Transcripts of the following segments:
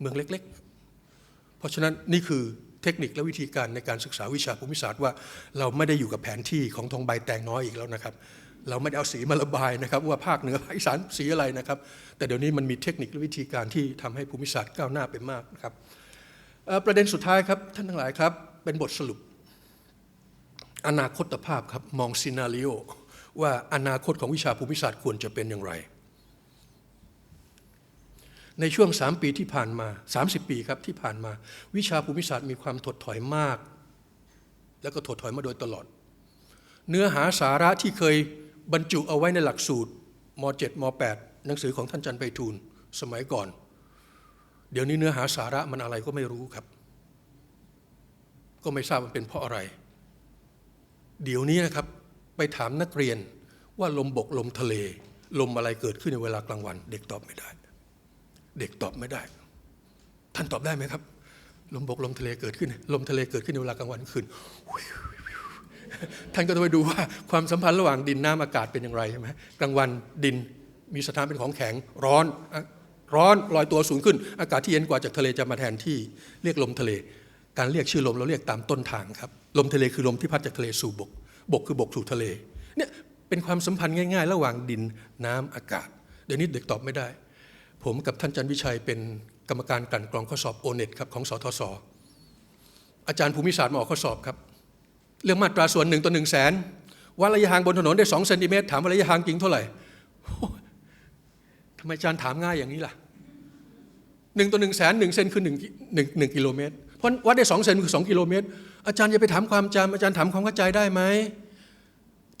เมืองเล็ก ๆ เพราะฉะนั้นนี่คือเทคนิคและวิธีการในการศึกษาวิชาภูมิศาสตร์ว่าเราไม่ได้อยู่กับแผนที่ของทองใบแตงน้อยอีกแล้วนะครับ เราไม่ได้เอาสีมาระบายนะครับว่าภาคเหนือภาคอีสานสีอะไรนะครับ แต่เดี๋ยวนี้มันมีเทคนิคและวิธีการที่ทำให้ภูมิศาสตร์ก้าวหน้าไปมากนะครับประเด็นสุดท้ายครับท่านทั้งหลายครับเป็นบทสรุป อนาคตภาพครับมองซีนารีโอว่าอนาคตของวิชาภูมิศาสตร์ควรจะเป็นอย่างไร ในช่วง 3 ปีที่ผ่านมา 30 ปีครับที่ผ่านมา วิชาภูมิศาสตร์มีความถดถอยมาก แล้วก็ถดถอยมาโดยตลอด เนื้อหาสาระที่เคยบรรจุเอาไว้ในหลักสูตรม .7 ม .8 หนังสือของท่านจันทร์ไพฑูรย์สมัยก่อน เดี๋ยวนี้เนื้อหาสาระมันอะไรก็ไม่รู้ครับ ก็ไม่ทราบมันเป็นเพราะอะไร เดี๋ยวนี้นะครับไปถามนักเรียนว่าลมบกลมทะเล ลมอะไรเกิดขึ้นในเวลากลางวัน เด็กตอบไม่ได้ เด็กตอบไม่ได้ ท่านตอบได้ไหมครับ ลมบกลมทะเลเกิดขึ้น ลมทะเลเกิดขึ้นในเวลากลางวันคืนท่านก็ต้องไปดูว่าความสัมพันธ์ระหว่างดินน้ำอากาศเป็นอย่างไรใช่ไหมกลางวันดินมีสถานเป็นของแข็งร้อนร้อนลอยตัวสูงขึ้น อากาศที่เย็นกว่าจากทะเลจะมาแทนที่เรียกลมทะเล การเรียกชื่อลมเราเรียกตามต้นทางครับลมทะเลคือลมที่พัดจากทะเลสู่บก บกคือบกสู่ทะเลเนี่ยเป็นความสัมพันธ์ง่าย ๆ ระหว่างดินน้ำอากาศ เดี๋ยวนี้เด็กตอบไม่ได้ ผมกับท่านจันวิชัยเป็นกรรมการกลั่นกรองข้อสอบโอเน็ตครับของสทศอาจารย์ภูมิศาสตร์มาออกข้อสอบครับ เรื่องมาตราส่วนหนึ่งต่อหนึ่งแสนวัดระยะห่างบนถนนได้สองเซนติเมตรถามว่าระยะห่างจริงเท่าไหร่ทำไมอาจารย์ถามง่ายอย่างนี้ล่ะหนึ่งต่อหนึ่งแสนหนึ่งเซนคือหนึ่งหนึ่งหนึ่งกิโลเมตรเพราะวัดได้สองเซนคือสองกิโลเมตร อาจารย์อย่าไปถามความจำอาจารย์ถามความเข้าใจได้ไหม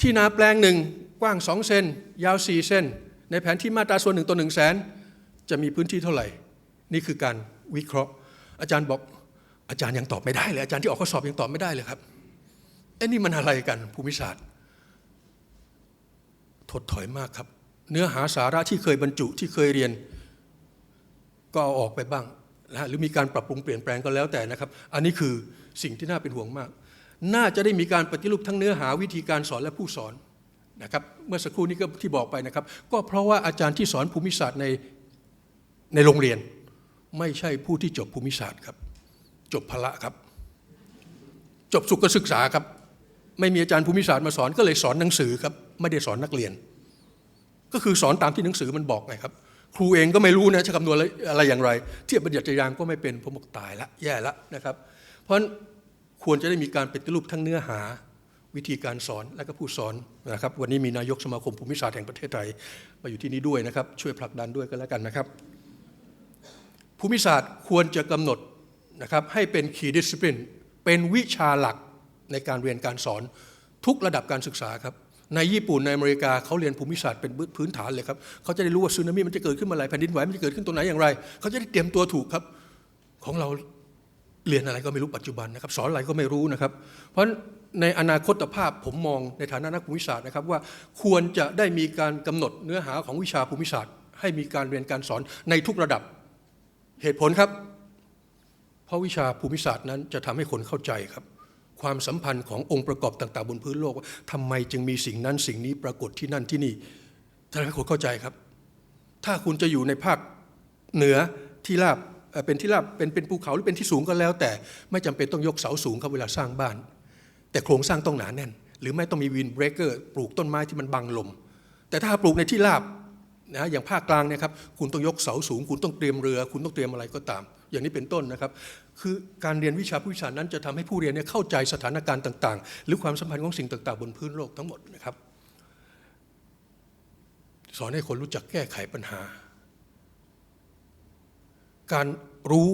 ที่นาแปลงหนึ่งกว้างสองเซนยาวสี่เซนในแผนที่มาตราส่วนหนึ่งต่อหนึ่งแสน จะมีพื้นที่เท่าไหร่ นี่คือการวิเคราะห์ อาจารย์บอกอาจารย์ยังตอบไม่ได้เลยอาจารย์ที่ออกข้อสอบยังตอบไม่ได้เลยครับเอ้นี่มันอะไรกันภูมิศาสตร์ ถดถอยมากครับ เนื้อหาสาระที่เคยบรรจุที่เคยเรียน ก็เอาออกไปบ้างนะหรือมีการปรับปรุงเปลี่ยนแปลงก็แล้วแต่นะครับ อันนี้คือสิ่งที่น่าเป็นห่วงมาก น่าจะได้มีการปฏิรูปทั้งเนื้อหาวิธีการสอนและผู้สอนนะครับเมื่อสักครู่นี้ก็ที่บอกไปนะครับ ก็เพราะว่าอาจารย์ที่สอนภูมิศาสตร์ใน ในโรงเรียนไม่ใช่ผู้ที่จบภูมิศาสตร์ครับ จบพละครับ จบสุขศึกษาครับ ไม่มีอาจารย์ภูมิศาสตร์มาสอนก็เลยสอนหนังสือครับ ไม่ได้สอนนักเรียน ก็คือสอนตามที่หนังสือมันบอกไงครับ ครูเองก็ไม่รู้นะจะคำนวณอะไรอย่างไร เทียบบัญญัติยางก็ไม่เป็นผมบอกตายละแย่ละนะครับ เพราะนั้นควรจะได้มีการปฏิรูปทั้งเนื้อหาวิธีการสอนและก็ผู้สอนนะครับ วันนี้มีนายกสมาคมภูมิศาสตร์แห่งประเทศไทยมาอยู่ที่นี่ด้วยนะครับ ช่วยผลักดันด้วยกันแล้วกันนะครับ ภูมิศาสตร์ควรจะกำหนดนะครับให้เป็น key discipline เป็นวิชาหลักในการเรียนการสอนทุกระดับการศึกษาครับในญี่ปุ่นในอเมริกาเขาเรียนภูมิศาสตร์เป็นพื้นฐานเลยครับเขาจะได้รู้ว่าสึนามิมันจะเกิดขึ้นมื่อไรแผ่นดินไหวมันจะเกิดขึ้นตรงไหนอย่างไร เขาจะได้เตรียมตัวถูกครับ ของเราเรียนอะไรก็ไม่รู้ปัจจุบันนะครับ สอนอะไรก็ไม่รู้นะครับ เพราะในอนาคตภาพผมมองในฐานะนักภูมิศาสตร์นะครับว่าควรจะได้มีการกำหนดเนื้อหาของวิชาภูมิศาสตร์ ให้มีการเรียนการสอนในทุกระดับ เหตุผลครับ เพราะวิชาภูมิศาสตร์นั้นจะทำให้คนเข้าใจครับ ความสัมพันธ์ขององค์ประกอบต่าง ๆ บนพื้นโลกว่าทำไมจึงมีสิ่งนั้นสิ่งนี้ปรากฏที่นั่นที่นี่ทำให้คนเข้าใจครับ ถ้าคุณจะอยู่ในภาคเหนือที่ราบเป็นที่ราบเป็นเป็นภูเขาหรือเป็นที่สูงก็แล้ว แต่ไม่จำเป็นต้องยกเสาสูงครับเวลาสร้างบ้าน แต่โครงสร้างต้องหนาแน่น หรือไม่ต้องมีวินเบรกเกอร์ปลูกต้นไม้ที่มันบังลม แต่ถ้าปลูกในที่ราบ นะอย่างภาคกลางเนะครับคุณต้องยกเสาสูง คุณต้องเตรียมเรือ คุณต้องเตรียมอะไรก็ตาม อย่างนี้เป็นต้นนะครับ คือการเรียนวิชาผู้วิชานั้นจะทำให้ผู้เรียนเนี่ยเข้าใจสถานการณ์ต่าง ๆ หรือความสัมพันธ์ของสิ่งต่าง ๆ บนพื้นโลกทั้งหมดนะครับ สอนให้คนรู้จักแก้ไขปัญหา การรู้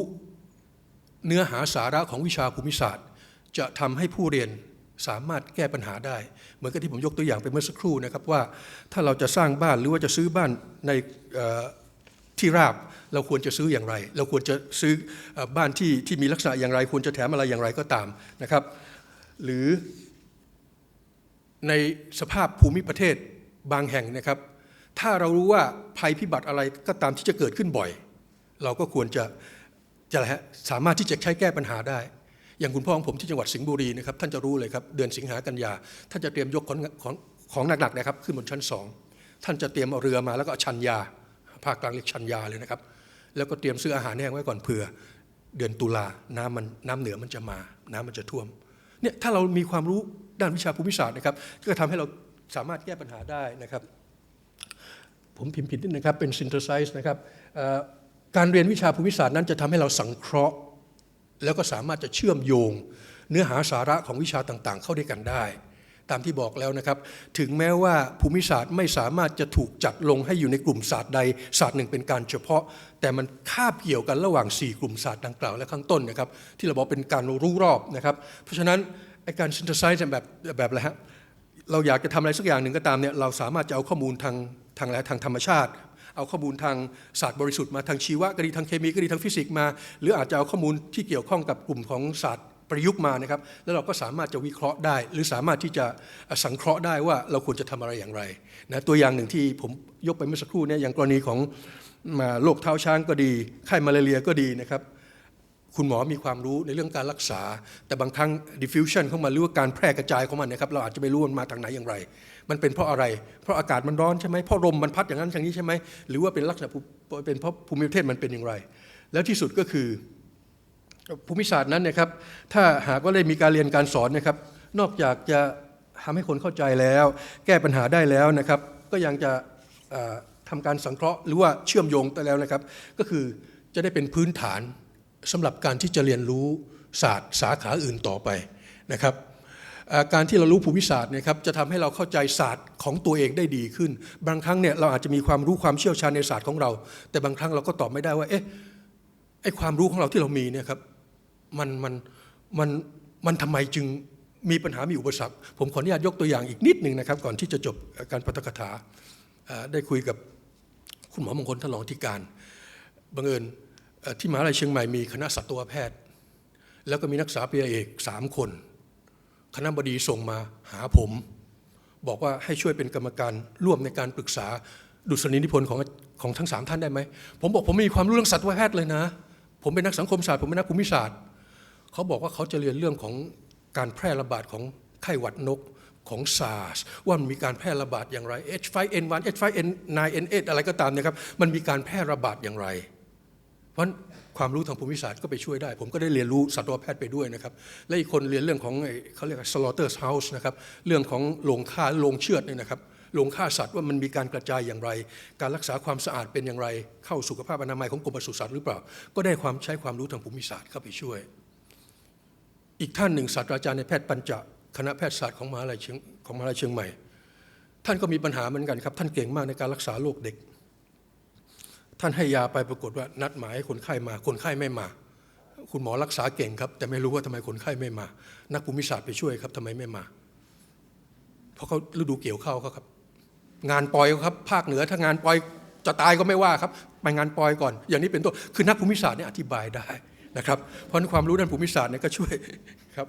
เนื้อหาสาระของวิชาภูมิศาสตร์ จะทำให้ผู้เรียน สามารถแก้ปัญหาได้ เหมือนกับที่ผมยกตัวอย่างไปเมื่อสักครู่นะครับว่าถ้าเราจะสร้างบ้านหรือว่าจะซื้อบ้านในที่ราบเราควรจะซื้ออย่างไร เราควรจะซื้อเอ่อบ้านที่ที่มีลักษณะอย่างไร ควรจะแถมอะไรอย่างไรก็ตามนะครับ หรือในสภาพภูมิประเทศบางแห่งนะครับ ถ้าเรารู้ว่าภัยพิบัติอะไรก็ตามที่จะเกิดขึ้นบ่อย เราก็ควรจะจะอะไรฮะสามารถที่จะใช้แก้ปัญหาได้ อย่างคุณพ่อของผมที่จังหวัดสิงห์บุรีนะครับท่านจะรู้เลยครับเดือนสิงหากันยาท่านจะเตรียมยกของของของหนักๆนะครับขึ้นบนชั้นสองท่านจะเตรียมเอาเรือมาแล้วก็ชันยาภาคกลางเรียกชันยาเลยนะครับ แล้วก็เตรียมซื้ออาหารแห้งไว้ก่อนเผื่อ เดือนตุลาน้ำมันน้ำเหนือมันจะมา น้ำมันจะท่วมเนี่ยถ้าเรามีความรู้ด้านวิชาภูมิศาสตร์นะครับก็ทำให้เราสามารถแก้ปัญหาได้นะครับ ผมพิมพ์ผิดนิดนะครับเป็น synthesize นะครับการเรียนวิชาภูมิศาสตร์นั้นจะทำให้เราสังเคราะห์ แล้วก็สามารถจะเชื่อมโยง เนื้อหาสาระของวิชาต่างๆ เข้าด้วยกันได้ ตามที่บอกแล้วนะครับ ถึงแม้ว่าภูมิศาสตร์ไม่สามารถจะถูกจัดลงให้อยู่ในกลุ่มศาสตร์ใดศาสตร์หนึ่งเป็นการเฉพาะ แต่มันคาบเกี่ยวกันระหว่าง 4 กลุ่มศาสตร์ดังกล่าวและข้างต้นนะครับ ที่เราบอกเป็นการรู้รอบนะครับ เพราะฉะนั้นไอการ synthesize แบบแบบอะไรฮะเราอยากจะทำอะไรสักอย่างหนึ่งก็ตามเนี่ยเราสามารถจะเอาข้อมูลทางทางอะไรทางธรรมชาติ เอาข้อมูลทางศาสตร์บริสุทธิ์มาทางชีวะก็ดีทางเคมีก็ดีทางฟิสิกส์มา หรืออาจจะเอาข้อมูลที่เกี่ยวข้องกับกลุ่มของศาสตร์ประยุกต์มานะครับ แล้วเราก็สามารถจะวิเคราะห์ได้ หรือสามารถที่จะสังเคราะห์ได้ว่าเราควรจะทำอะไรอย่างไรนะตัวอย่างหนึ่งที่ผมยกไปเมื่อสักครู่เนี่ยอย่างกรณีของมาโรคเท้าช้างก็ดีไข้มาลาเรียก็ดีนะครับคุณหมอมีความรู้ในเรื่องการรักษา แต่บางครั้ง diffusion ข้ามาหรือว่าการแพร่กระจายของมันนะครับเราอาจจะไม่รู้มันมาทางไหนอย่างไร มันเป็นเพราะอะไร เพราะอากาศมันร้อนใช่ไหมเพราะลมมันพัดอย่างนั้นอย่างนี้ใช่ไหมหรือว่าเป็นลักษณะเป็นเพราะภูมิประเทศมันเป็นอย่างไร แล้วที่สุดก็คือภูมิศาสตร์นั้นนะครับ ถ้าหากว่าได้มีการเรียนการสอนนะครับ นอกจากจะทำให้คนเข้าใจแล้ว แก้ปัญหาได้แล้วนะครับ ก็ยังจะเอ่อทำการสังเคราะห์หรือว่าเชื่อมโยงไปแล้วนะครับ ก็คือจะได้เป็นพื้นฐานสำหรับการที่จะเรียนรู้ศาสตร์สาขาอื่นต่อไปนะครับ การที่เรารู้ภูมิศาสตร์เนยครับจะทำให้เราเข้าใจศาสตร์ของตัวเองได้ดีขึ้น บางครั้งเนี่ยเราอาจจะมีความรู้ความเชี่ยวชาญในศาสตร์ของเรา แต่บางครั้งเราก็ตอบไม่ได้ว่าเอ๊ะไอ้ความรู้ของเราที่เรามีเนี่ยครับมันมันมันมันทำไมจึงมีปัญหามีอุปสรรค ผมขออนุญาตยกตัวอย่างอีกนิดหนึ่งนะครับ ก่อนที่จะจบการปฐกถาได้คุยกับคุณหมอมงคลท่านรองที่การบังเอิญที่มหาลัยเชียงใหม่มีคณะสัตวแพทย์ แล้วก็มีนักศึกษาปริญญาเอกสามคน คณะบดีส่งมาหาผม บอกว่าให้ช่วยเป็นกรรมการร่วมในการปรึกษาดุษฎีนิพนธ์ของของทั้งสามท่านได้ไหม ผมบอกผมไม่มีความรู้เรื่องสัตวแพทย์เลยนะ ผมเป็นนักสังคมศาสตร์ผมเป็นนักภูมิศาสตร์เขาบอกว่าเขาจะเรียนเรื่องของการแพร่ระบาดของไข้หวัดนกของ SARS ว่ามันมีการแพร่ระบาดอย่างไร H5N1 H5N9 N8 อะไรก็ตามนะครับ มันมีการแพร่ระบาดอย่างไร เพราะความรู้ทางภูมิศาสตร์ก็ไปช่วยได้ ผมก็ได้เรียนรู้สัตวแพทย์ไปด้วยนะครับ และอีกคนเรียนเรื่องของเขาเรียกว่า slaughter house นะครับ เรื่องของโรงฆ่าโรงเชือดเนี่ยนะครับโรงฆ่าสัตว์ว่ามันมีการกระจายอย่างไร การรักษาความสะอาดเป็นอย่างไร เข้าสุขภาพอนามัยของกรมปศุสัตว์หรือเปล่า ก็ได้ความใช้ความรู้ทางภูมิศาสตร์เข้าไปช่วย อีกท่านหนึ่งศาสตราจารย์ในแพทย์ปัญจคณะแพทยศาสตร์ของมหาลัยเชียงของมหาลัยเชียงใหม่ ท่านก็มีปัญหาเหมือนกันครับ ท่านเก่งมากในการรักษาโรคเด็ก ท่านให้ยาไปปรากฏว่านัดหมายให้คนไข้มา คนไข้ไม่มา คุณหมอรักษาเก่งครับ แต่ไม่รู้ว่าทำไมคนไข้ไม่มา นักภูมิศาสตร์ไปช่วยครับทำไมไม่มา เพราะเขาฤดูเกี่ยวข้าวเขาครับ งานปล่อยครับ ภาคเหนือถ้างานปล่อยจะตายก็ไม่ว่าครับ ไปงานปล่อยก่อน อย่างนี้เป็นต้นคือนักภูมิศาสตร์เนี่ยอธิบายได้นะครับ เพราะความรู้ด้านภูมิศาสตร์เนี่ยก็ช่วยครับ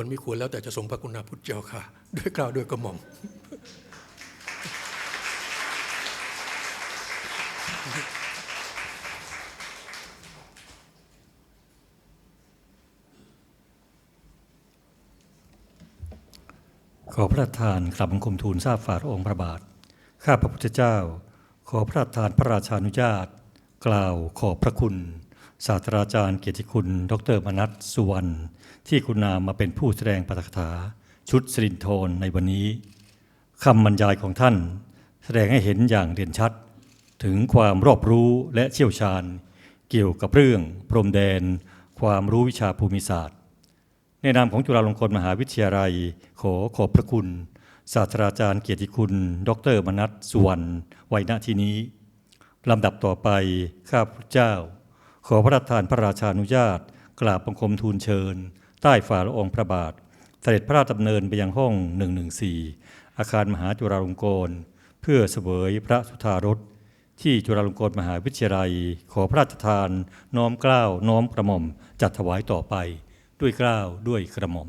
ควรไม่ควรแล้วแต่จะทรงพระกุณาพุทธเจ้าค่ะ ด้วยกล่าวด้วยกระหม่อมขอพระราชทานกลับบังคมทูลทราบฝ่าพระองค์พระบาท ข้าพระพุทธเจ้า ขอพระราชทานพระราชานุญาต กล่าวขอบพระคุณ ศาสตราจารย์เกียรติคุณ ดรมนัสสุวรรณที่คุณนามมาเป็นผู้แสดงปาฐกถาชุดสรินทรในวันนี้คำบรรยายของท่าน แสดงให้เห็นอย่างเด่นชัด ถึงความรอบรู้และเชี่ยวชาญ เกี่ยวกับเรื่องพรมแดน ความรู้วิชาภูมิศาสตร์ ในนามของจุฬาลงกรณ์มหาวิทยาลัย ขอขอบพระคุณ ศาสตราจารย์เกียรติคุณ ดรมนัสสุวรรณไว้ณที่นี้ลำดับต่อไปข้าพเจ้า ขอพระราชทานพระราชานุญาต กราบบังคมทูลเชิญ ใต้ฝ่าละองพระบาท เสด็จพระราชดำเนินไปยังห้อง 114 อาคารมหาจุฬาลงกรณ์เพื่อเสวยพระสุธารสที่จุฬาลงกรณ์มหาวิทยาลัย ขอพระราชทาน น้อมเกล้าน้อมกระหม่อมจัดถวายต่อไป ด้วยเกล้าวด้วยกระหม่อม